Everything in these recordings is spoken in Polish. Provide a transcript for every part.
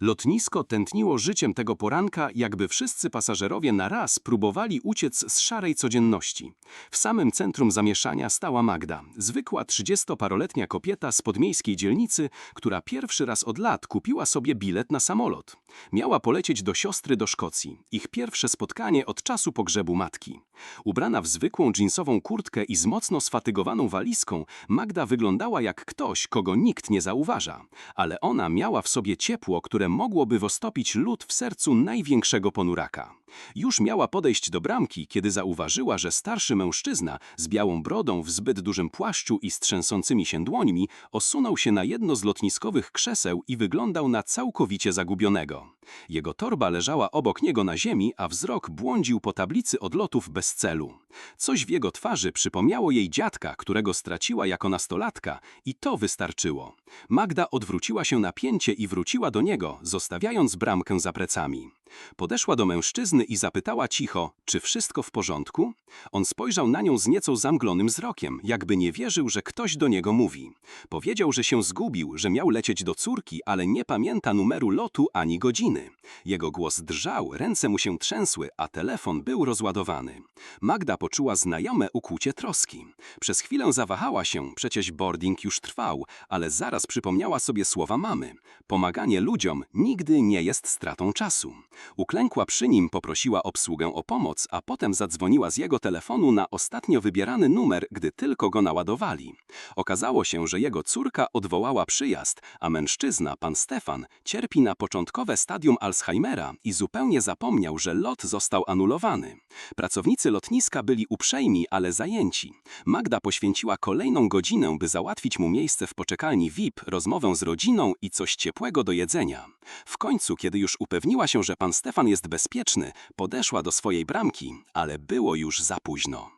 Lotnisko tętniło życiem tego poranka, jakby wszyscy pasażerowie naraz próbowali uciec z szarej codzienności. W samym centrum zamieszania stała Magda, zwykła trzydziestoparoletnia kobieta z podmiejskiej dzielnicy, która pierwszy raz od lat kupiła sobie bilet na samolot. Miała polecieć do siostry do Szkocji, ich pierwsze spotkanie od czasu pogrzebu matki. Ubrana w zwykłą dżinsową kurtkę i z mocno sfatygowaną walizką, Magda wyglądała jak ktoś, kogo nikt nie zauważa. Ale ona miała w sobie ciepło, które mogłoby wostopić lód w sercu największego ponuraka. Już miała podejść do bramki, kiedy zauważyła, że starszy mężczyzna z białą brodą w zbyt dużym płaszczu i z trzęsącymi się dłońmi osunął się na jedno z lotniskowych krzeseł i wyglądał na całkowicie zagubionego. Jego torba leżała obok niego na ziemi, a wzrok błądził po tablicy odlotów bez celu. Coś w jego twarzy przypomniało jej dziadka, którego straciła jako nastolatka i to wystarczyło. Magda odwróciła się na pięcie i wróciła do niego, zostawiając bramkę za plecami. Podeszła do mężczyzny i zapytała cicho, czy wszystko w porządku? On spojrzał na nią z nieco zamglonym wzrokiem, jakby nie wierzył, że ktoś do niego mówi. Powiedział, że się zgubił, że miał lecieć do córki, ale nie pamięta numeru lotu ani godziny. Jego głos drżał, ręce mu się trzęsły, a telefon był rozładowany. Magda poczuła znajome ukłucie troski. Przez chwilę zawahała się, przecież boarding już trwał, ale zaraz przypomniała sobie słowa mamy. Pomaganie ludziom nigdy nie jest stratą czasu. Uklękła przy nim, poprosiła obsługę o pomoc, a potem zadzwoniła z jego telefonu na ostatnio wybierany numer, gdy tylko go naładowali. Okazało się, że jego córka odwołała przyjazd, a mężczyzna, pan Stefan, cierpi na początkowe stadium Alzheimera i zupełnie zapomniał, że lot został anulowany. Pracownicy lotniska byli uprzejmi, ale zajęci. Magda poświęciła kolejną godzinę, by załatwić mu miejsce w poczekalni VIP, rozmowę z rodziną i coś ciepłego do jedzenia. W końcu, kiedy już upewniła się, że pan Stefan jest bezpieczny, podeszła do swojej bramki, ale było już za późno.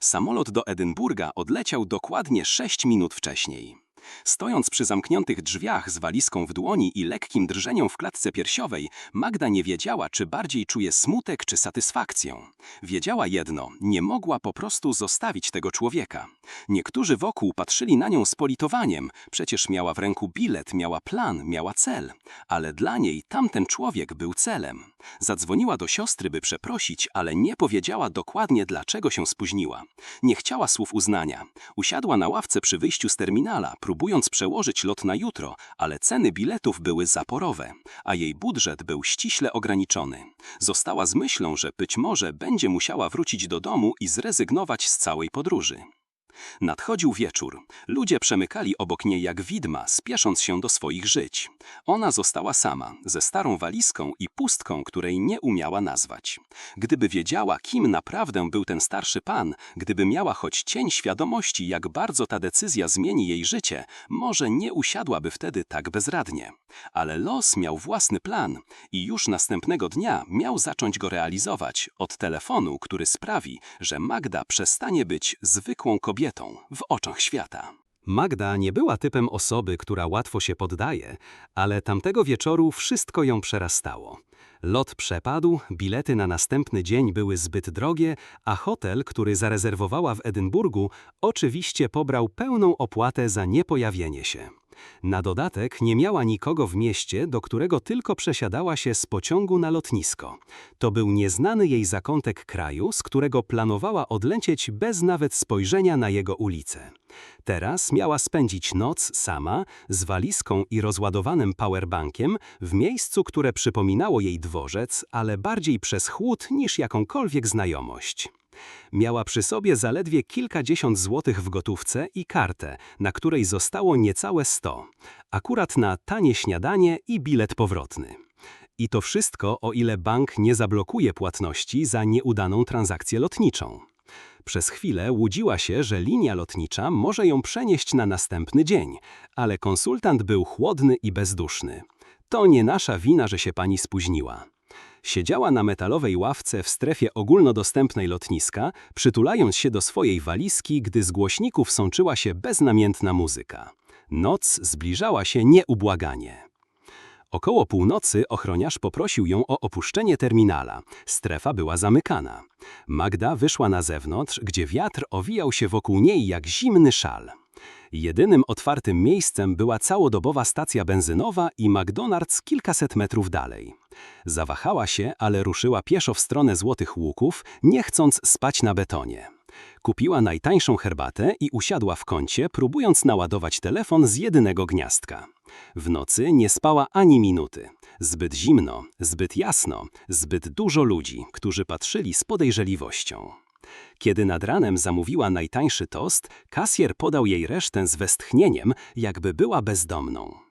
Samolot do Edynburga odleciał dokładnie 6 minut wcześniej. Stojąc przy zamkniętych drzwiach z walizką w dłoni i lekkim drżeniem w klatce piersiowej, Magda nie wiedziała, czy bardziej czuje smutek czy satysfakcję. Wiedziała jedno, nie mogła po prostu zostawić tego człowieka. Niektórzy wokół patrzyli na nią z politowaniem, przecież miała w ręku bilet, miała plan, miała cel. Ale dla niej tamten człowiek był celem. Zadzwoniła do siostry, by przeprosić, ale nie powiedziała dokładnie, dlaczego się spóźniła. Nie chciała słów uznania. Usiadła na ławce przy wyjściu z terminala, próbując przełożyć lot na jutro, ale ceny biletów były zaporowe, a jej budżet był ściśle ograniczony. Została z myślą, że być może będzie musiała wrócić do domu i zrezygnować z całej podróży. Nadchodził wieczór. Ludzie przemykali obok niej jak widma, spiesząc się do swoich żyć. Ona została sama, ze starą walizką i pustką, której nie umiała nazwać. Gdyby wiedziała, kim naprawdę był ten starszy pan, gdyby miała choć cień świadomości, jak bardzo ta decyzja zmieni jej życie, może nie usiadłaby wtedy tak bezradnie. Ale los miał własny plan i już następnego dnia miał zacząć go realizować od telefonu, który sprawi, że Magda przestanie być zwykłą kobietą w oczach świata. Magda nie była typem osoby, która łatwo się poddaje, ale tamtego wieczoru wszystko ją przerastało. Lot przepadł, bilety na następny dzień były zbyt drogie, a hotel, który zarezerwowała w Edynburgu, oczywiście pobrał pełną opłatę za niepojawienie się. Na dodatek nie miała nikogo w mieście, do którego tylko przesiadała się z pociągu na lotnisko. To był nieznany jej zakątek kraju, z którego planowała odlecieć bez nawet spojrzenia na jego ulicę. Teraz miała spędzić noc sama, z walizką i rozładowanym powerbankiem, w miejscu, które przypominało jej dworzec, ale bardziej przez chłód niż jakąkolwiek znajomość. Miała przy sobie zaledwie kilkadziesiąt złotych w gotówce i kartę, na której zostało niecałe sto, akurat na tanie śniadanie i bilet powrotny. I to wszystko, o ile bank nie zablokuje płatności za nieudaną transakcję lotniczą. Przez chwilę łudziła się, że linia lotnicza może ją przenieść na następny dzień, ale konsultant był chłodny i bezduszny. To nie nasza wina, że się pani spóźniła. Siedziała na metalowej ławce w strefie ogólnodostępnej lotniska, przytulając się do swojej walizki, gdy z głośników sączyła się beznamiętna muzyka. Noc zbliżała się nieubłaganie. Około północy ochroniarz poprosił ją o opuszczenie terminala. Strefa była zamykana. Magda wyszła na zewnątrz, gdzie wiatr owijał się wokół niej jak zimny szal. Jedynym otwartym miejscem była całodobowa stacja benzynowa i McDonald's kilkaset metrów dalej. Zawahała się, ale ruszyła pieszo w stronę Złotych Łuków, nie chcąc spać na betonie. Kupiła najtańszą herbatę i usiadła w kącie, próbując naładować telefon z jedynego gniazdka. W nocy nie spała ani minuty. Zbyt zimno, zbyt jasno, zbyt dużo ludzi, którzy patrzyli z podejrzliwością. Kiedy nad ranem zamówiła najtańszy tost, kasjer podał jej resztę z westchnieniem, jakby była bezdomną.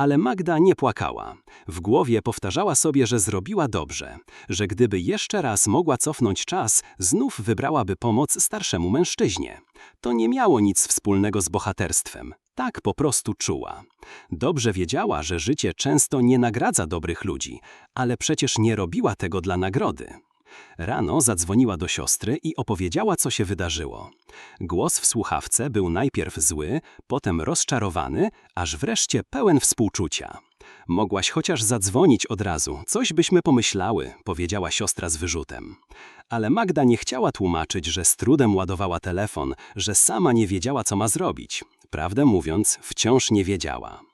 Ale Magda nie płakała. W głowie powtarzała sobie, że zrobiła dobrze, że gdyby jeszcze raz mogła cofnąć czas, znów wybrałaby pomoc starszemu mężczyźnie. To nie miało nic wspólnego z bohaterstwem. Tak po prostu czuła. Dobrze wiedziała, że życie często nie nagradza dobrych ludzi, ale przecież nie robiła tego dla nagrody. Rano zadzwoniła do siostry i opowiedziała, co się wydarzyło. Głos w słuchawce był najpierw zły, potem rozczarowany, aż wreszcie pełen współczucia. Mogłaś chociaż zadzwonić od razu, coś byśmy pomyślały, powiedziała siostra z wyrzutem. Ale Magda nie chciała tłumaczyć, że z trudem ładowała telefon, że sama nie wiedziała, co ma zrobić. Prawdę mówiąc, wciąż nie wiedziała.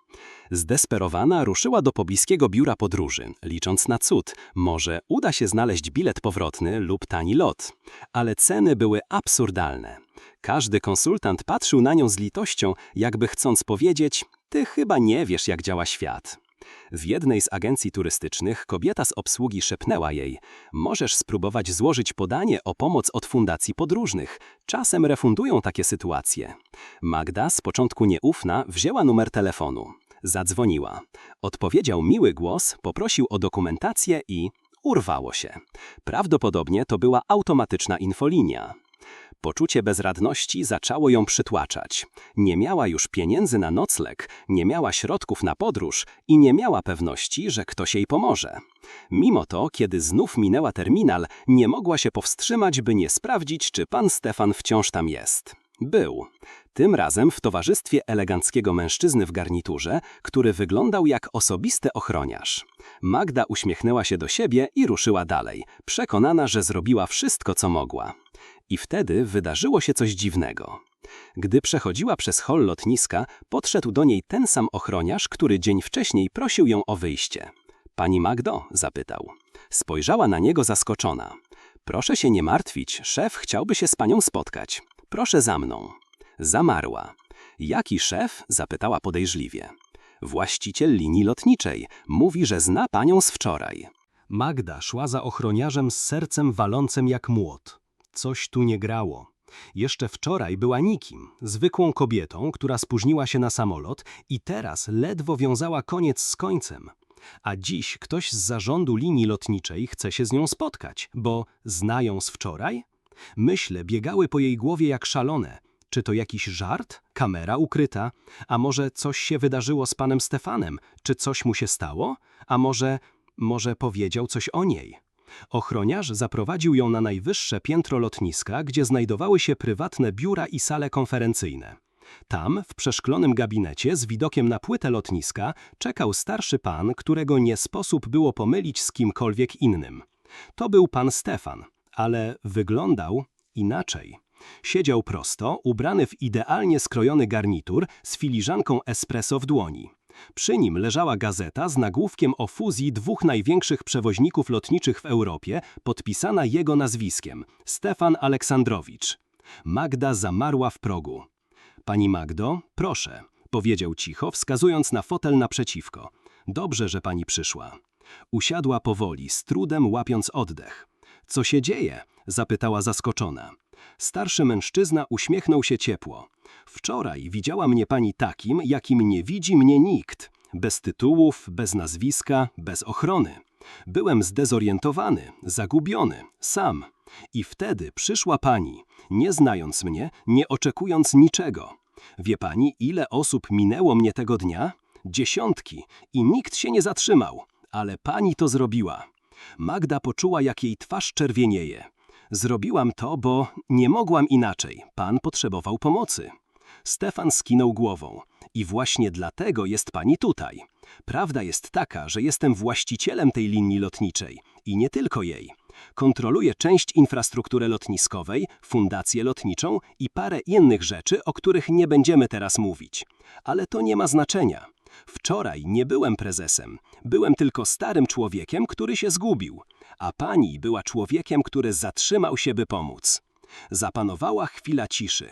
Zdesperowana ruszyła do pobliskiego biura podróży, licząc na cud. Może uda się znaleźć bilet powrotny lub tani lot. Ale ceny były absurdalne. Każdy konsultant patrzył na nią z litością, jakby chcąc powiedzieć: Ty chyba nie wiesz, jak działa świat. W jednej z agencji turystycznych kobieta z obsługi szepnęła jej: Możesz spróbować złożyć podanie o pomoc od fundacji podróżnych. Czasem refundują takie sytuacje. Magda, z początku nieufna, wzięła numer telefonu. Zadzwoniła. Odpowiedział miły głos, poprosił o dokumentację i urwało się. Prawdopodobnie to była automatyczna infolinia. Poczucie bezradności zaczęło ją przytłaczać. Nie miała już pieniędzy na nocleg, nie miała środków na podróż i nie miała pewności, że ktoś jej pomoże. Mimo to, kiedy znów minęła terminal, nie mogła się powstrzymać, by nie sprawdzić, czy pan Stefan wciąż tam jest. Był. Tym razem w towarzystwie eleganckiego mężczyzny w garniturze, który wyglądał jak osobisty ochroniarz. Magda uśmiechnęła się do siebie i ruszyła dalej, przekonana, że zrobiła wszystko, co mogła. I wtedy wydarzyło się coś dziwnego. Gdy przechodziła przez hol lotniska, podszedł do niej ten sam ochroniarz, który dzień wcześniej prosił ją o wyjście. Pani Magdo? zapytał. Spojrzała na niego zaskoczona. Proszę się nie martwić, szef chciałby się z panią spotkać. Proszę za mną. Zamarła. Jaki szef? zapytała podejrzliwie. Właściciel linii lotniczej. Mówi, że zna panią z wczoraj. Magda szła za ochroniarzem z sercem walącym jak młot. Coś tu nie grało. Jeszcze wczoraj była nikim, zwykłą kobietą, która spóźniła się na samolot i teraz ledwo wiązała koniec z końcem. A dziś ktoś z zarządu linii lotniczej chce się z nią spotkać, bo znają z wczoraj? Myśle biegały po jej głowie jak szalone. Czy to jakiś żart? Kamera ukryta? A może coś się wydarzyło z panem Stefanem? Czy coś mu się stało? A może, może powiedział coś o niej? Ochroniarz zaprowadził ją na najwyższe piętro lotniska, gdzie znajdowały się prywatne biura i sale konferencyjne. Tam, w przeszklonym gabinecie z widokiem na płytę lotniska, czekał starszy pan, którego nie sposób było pomylić z kimkolwiek innym. To był pan Stefan, ale wyglądał inaczej. Siedział prosto, ubrany w idealnie skrojony garnitur z filiżanką espresso w dłoni. Przy nim leżała gazeta z nagłówkiem o fuzji dwóch największych przewoźników lotniczych w Europie, podpisana jego nazwiskiem Stefan Aleksandrowicz. Magda zamarła w progu. Pani Magdo, proszę, powiedział cicho, wskazując na fotel naprzeciwko. Dobrze, że pani przyszła. Usiadła powoli, z trudem łapiąc oddech. Co się dzieje? zapytała zaskoczona. Starszy mężczyzna uśmiechnął się ciepło. Wczoraj widziała mnie pani takim, jakim nie widzi mnie nikt. Bez tytułów, bez nazwiska, bez ochrony. Byłem zdezorientowany, zagubiony, sam. I wtedy przyszła pani, nie znając mnie, nie oczekując niczego. Wie pani, ile osób minęło mnie tego dnia? Dziesiątki. I nikt się nie zatrzymał. Ale pani to zrobiła. Magda poczuła, jak jej twarz czerwienieje. Zrobiłam to, bo nie mogłam inaczej. Pan potrzebował pomocy. Stefan skinął głową. I właśnie dlatego jest pani tutaj. Prawda jest taka, że jestem właścicielem tej linii lotniczej i nie tylko jej. Kontroluję część infrastruktury lotniskowej, fundację lotniczą i parę innych rzeczy, o których nie będziemy teraz mówić. Ale to nie ma znaczenia. Wczoraj nie byłem prezesem. Byłem tylko starym człowiekiem, który się zgubił. A pani była człowiekiem, który zatrzymał się, by pomóc. Zapanowała chwila ciszy.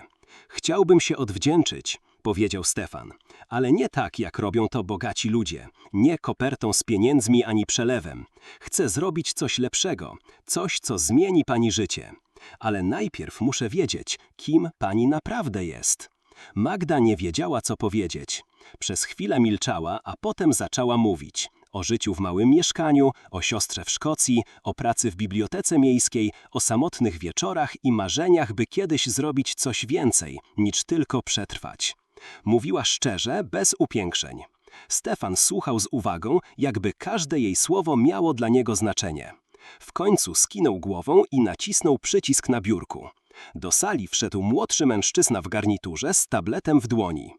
Chciałbym się odwdzięczyć, powiedział Stefan, ale nie tak, jak robią to bogaci ludzie, nie kopertą z pieniędzmi ani przelewem. Chcę zrobić coś lepszego, coś, co zmieni pani życie. Ale najpierw muszę wiedzieć, kim pani naprawdę jest. Magda nie wiedziała, co powiedzieć. Przez chwilę milczała, a potem zaczęła mówić. O życiu w małym mieszkaniu, o siostrze w Szkocji, o pracy w bibliotece miejskiej, o samotnych wieczorach i marzeniach, by kiedyś zrobić coś więcej, niż tylko przetrwać. Mówiła szczerze, bez upiększeń. Stefan słuchał z uwagą, jakby każde jej słowo miało dla niego znaczenie. W końcu skinął głową i nacisnął przycisk na biurku. Do sali wszedł młodszy mężczyzna w garniturze z tabletem w dłoni.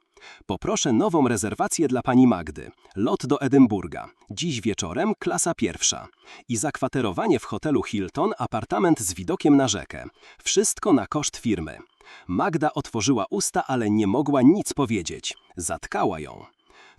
Poproszę nową rezerwację dla pani Magdy. Lot do Edynburga. Dziś wieczorem klasa pierwsza. I zakwaterowanie w hotelu Hilton, apartament z widokiem na rzekę. Wszystko na koszt firmy. Magda otworzyła usta, ale nie mogła nic powiedzieć. Zatkała ją.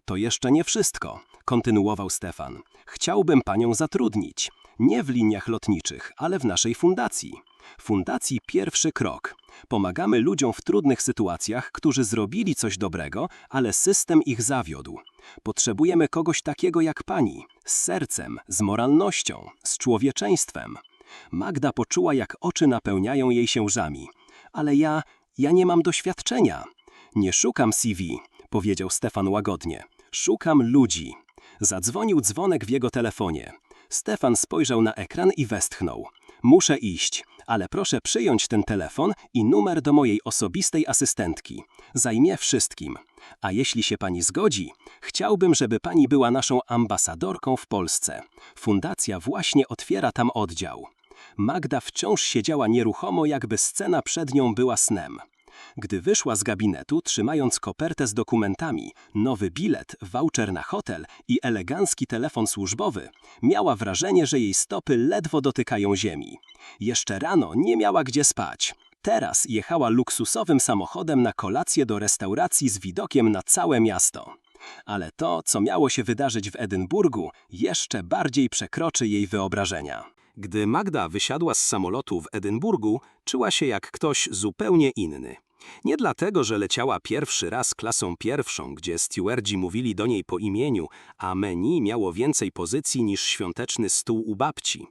To jeszcze nie wszystko, kontynuował Stefan. Chciałbym panią zatrudnić. Nie w liniach lotniczych, ale w naszej fundacji. Fundacji Pierwszy Krok. Pomagamy ludziom w trudnych sytuacjach, którzy zrobili coś dobrego, ale system ich zawiódł. Potrzebujemy kogoś takiego jak pani, z sercem, z moralnością, z człowieczeństwem. Magda poczuła, jak oczy napełniają jej się łzami. Ale ja, ja nie mam doświadczenia. Nie szukam CV, powiedział Stefan łagodnie. Szukam ludzi. Zadzwonił dzwonek w jego telefonie. Stefan spojrzał na ekran i westchnął. Muszę iść, ale proszę przyjąć ten telefon i numer do mojej osobistej asystentki. Zajmie wszystkim. A jeśli się pani zgodzi, chciałbym, żeby pani była naszą ambasadorką w Polsce. Fundacja właśnie otwiera tam oddział. Magda wciąż siedziała nieruchomo, jakby scena przed nią była snem. Gdy wyszła z gabinetu, trzymając kopertę z dokumentami, nowy bilet, voucher na hotel i elegancki telefon służbowy, miała wrażenie, że jej stopy ledwo dotykają ziemi. Jeszcze rano nie miała gdzie spać. Teraz jechała luksusowym samochodem na kolację do restauracji z widokiem na całe miasto. Ale to, co miało się wydarzyć w Edynburgu, jeszcze bardziej przekroczy jej wyobrażenia. Gdy Magda wysiadła z samolotu w Edynburgu, czuła się jak ktoś zupełnie inny. Nie dlatego, że leciała pierwszy raz klasą pierwszą, gdzie stewardzi mówili do niej po imieniu, a menu miało więcej pozycji niż świąteczny stół u babci.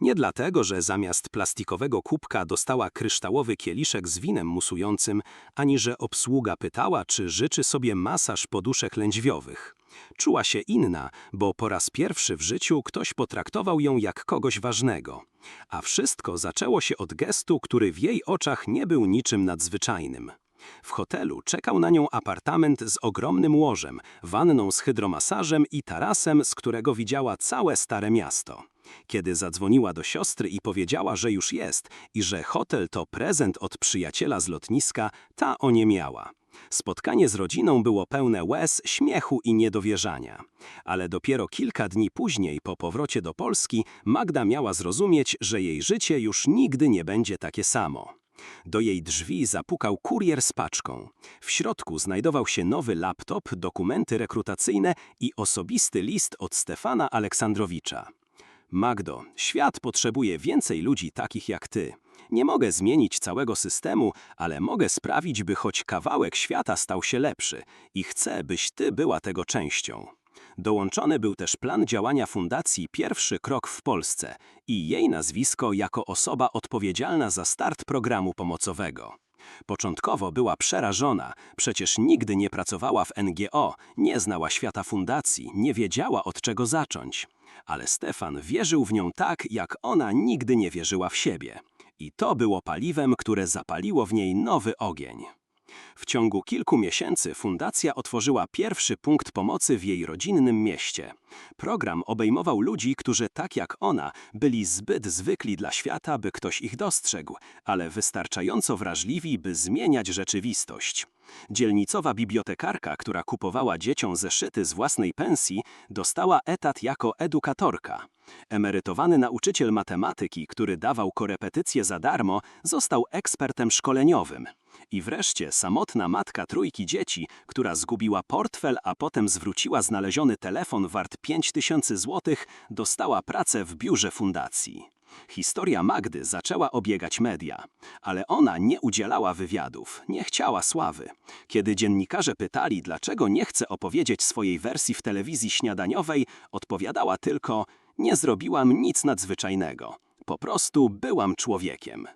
Nie dlatego, że zamiast plastikowego kubka dostała kryształowy kieliszek z winem musującym, ani że obsługa pytała, czy życzy sobie masaż poduszek lędźwiowych. Czuła się inna, bo po raz pierwszy w życiu ktoś potraktował ją jak kogoś ważnego. A wszystko zaczęło się od gestu, który w jej oczach nie był niczym nadzwyczajnym. W hotelu czekał na nią apartament z ogromnym łożem, wanną z hydromasażem i tarasem, z którego widziała całe Stare Miasto. Kiedy zadzwoniła do siostry i powiedziała, że już jest i że hotel to prezent od przyjaciela z lotniska, ta oniemiała. Spotkanie z rodziną było pełne łez, śmiechu i niedowierzania. Ale dopiero kilka dni później, po powrocie do Polski, Magda miała zrozumieć, że jej życie już nigdy nie będzie takie samo. Do jej drzwi zapukał kurier z paczką. W środku znajdował się nowy laptop, dokumenty rekrutacyjne i osobisty list od Stefana Aleksandrowicza. Magdo, świat potrzebuje więcej ludzi takich jak ty. Nie mogę zmienić całego systemu, ale mogę sprawić, by choć kawałek świata stał się lepszy i chcę, byś ty była tego częścią. Dołączony był też plan działania Fundacji Pierwszy Krok w Polsce i jej nazwisko jako osoba odpowiedzialna za start programu pomocowego. Początkowo była przerażona, przecież nigdy nie pracowała w NGO, nie znała świata fundacji, nie wiedziała od czego zacząć. Ale Stefan wierzył w nią tak, jak ona nigdy nie wierzyła w siebie. I to było paliwem, które zapaliło w niej nowy ogień. W ciągu kilku miesięcy fundacja otworzyła pierwszy punkt pomocy w jej rodzinnym mieście. Program obejmował ludzi, którzy tak jak ona byli zbyt zwykli dla świata, by ktoś ich dostrzegł, ale wystarczająco wrażliwi, by zmieniać rzeczywistość. Dzielnicowa bibliotekarka, która kupowała dzieciom zeszyty z własnej pensji, dostała etat jako edukatorka. Emerytowany nauczyciel matematyki, który dawał korepetycje za darmo, został ekspertem szkoleniowym. I wreszcie samotna matka trójki dzieci, która zgubiła portfel, a potem zwróciła znaleziony telefon wart 5000 złotych, dostała pracę w biurze fundacji. Historia Magdy zaczęła obiegać media, ale ona nie udzielała wywiadów, nie chciała sławy. Kiedy dziennikarze pytali, dlaczego nie chce opowiedzieć swojej wersji w telewizji śniadaniowej, odpowiadała tylko: Nie zrobiłam nic nadzwyczajnego. Po prostu byłam człowiekiem.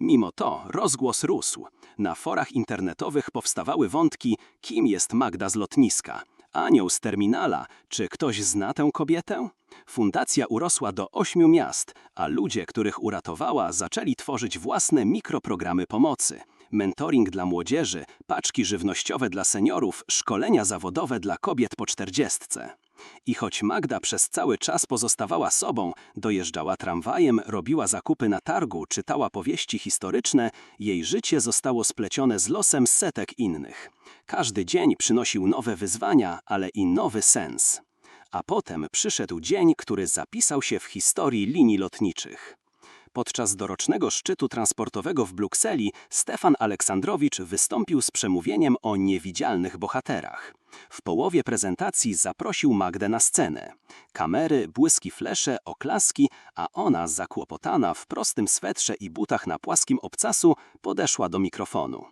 Mimo to rozgłos rósł. Na forach internetowych powstawały wątki, kim jest Magda z lotniska, anioł z terminala, czy ktoś zna tę kobietę? Fundacja urosła do ośmiu miast, a ludzie, których uratowała, zaczęli tworzyć własne mikroprogramy pomocy. Mentoring dla młodzieży, paczki żywnościowe dla seniorów, szkolenia zawodowe dla kobiet po czterdziestce. I choć Magda przez cały czas pozostawała sobą, dojeżdżała tramwajem, robiła zakupy na targu, czytała powieści historyczne, jej życie zostało splecione z losem setek innych. Każdy dzień przynosił nowe wyzwania, ale i nowy sens. A potem przyszedł dzień, który zapisał się w historii linii lotniczych. Podczas dorocznego szczytu transportowego w Brukseli Stefan Aleksandrowicz wystąpił z przemówieniem o niewidzialnych bohaterach. W połowie prezentacji zaprosił Magdę na scenę. Kamery, błyski flesze, oklaski, a ona, zakłopotana, w prostym swetrze i butach na płaskim obcasu, podeszła do mikrofonu.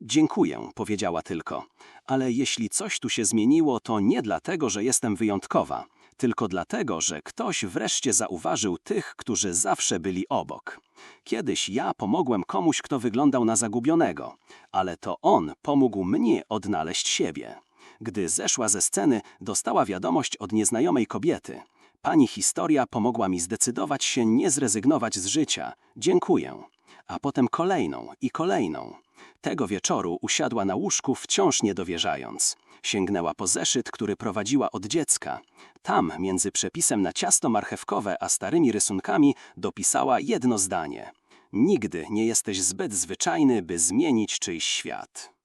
Dziękuję, powiedziała tylko, ale jeśli coś tu się zmieniło, to nie dlatego, że jestem wyjątkowa, tylko dlatego, że ktoś wreszcie zauważył tych, którzy zawsze byli obok. Kiedyś ja pomogłem komuś, kto wyglądał na zagubionego, ale to on pomógł mnie odnaleźć siebie. Gdy zeszła ze sceny, dostała wiadomość od nieznajomej kobiety. Pani historia pomogła mi zdecydować się nie zrezygnować z życia. Dziękuję. A potem kolejną i kolejną. Tego wieczoru usiadła na łóżku, wciąż nie dowierzając. Sięgnęła po zeszyt, który prowadziła od dziecka. Tam, między przepisem na ciasto marchewkowe a starymi rysunkami, dopisała jedno zdanie. Nigdy nie jesteś zbyt zwyczajny, by zmienić czyjś świat.